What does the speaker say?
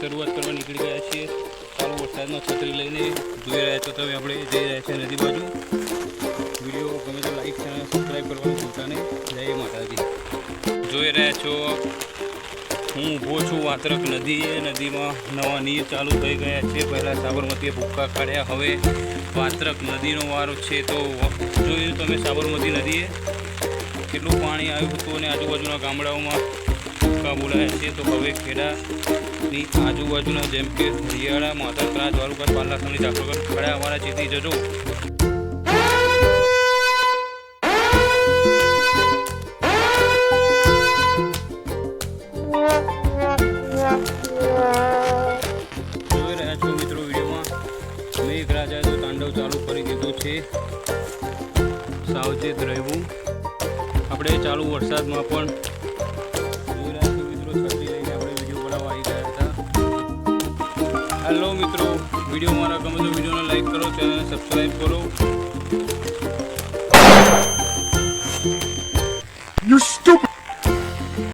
શરૂઆત કરવા નીકળી ગયા છીએ. ચાલુ વરસાદમાં છત્રી લઈને જોઈ રહ્યા છો તમે, આપણે જઈ રહ્યા છીએ નદી બાજુ. વીડિયો ગમે તો લાઈક ચેનલ સબસ્ક્રાઈબ કરવાનું ભૂલતા નહીં. જય માતાજી. જોઈ રહ્યા છો, હું ઊભો છું વાત્રક નદીએ. નદીમાં નવા નીર ચાલુ થઈ ગયા છે. પહેલાં સાબરમતીએ ભૂક્કા કાઢ્યા. હવે વાત્રક નદીનો વારો છે તો જોયું તમે સાબરમતી નદીએ કેટલું પાણી આવ્યું હતું અને આજુબાજુના ગામડાઓમાં ભૂક્કા બોલાય છે, તો હવે ખેડાની આજુબાજુના જેમ કે હરિયાળા માતા ત્રાજ વાલુકા પાલાસમની ખડા અમારા જીતી જજો. મેઘરાજાએ તો તાંડવ ચાલુ કરી દીધું છે. સાવચેત રહેવું. આપણે ચાલુ વરસાદમાં પણ હેલો મિત્રો વીડિયો મારા ગમે તો વિડીયોને લાઈક કરો ચેનલને સબસ્ક્રાઈબ કરો યુ stupid!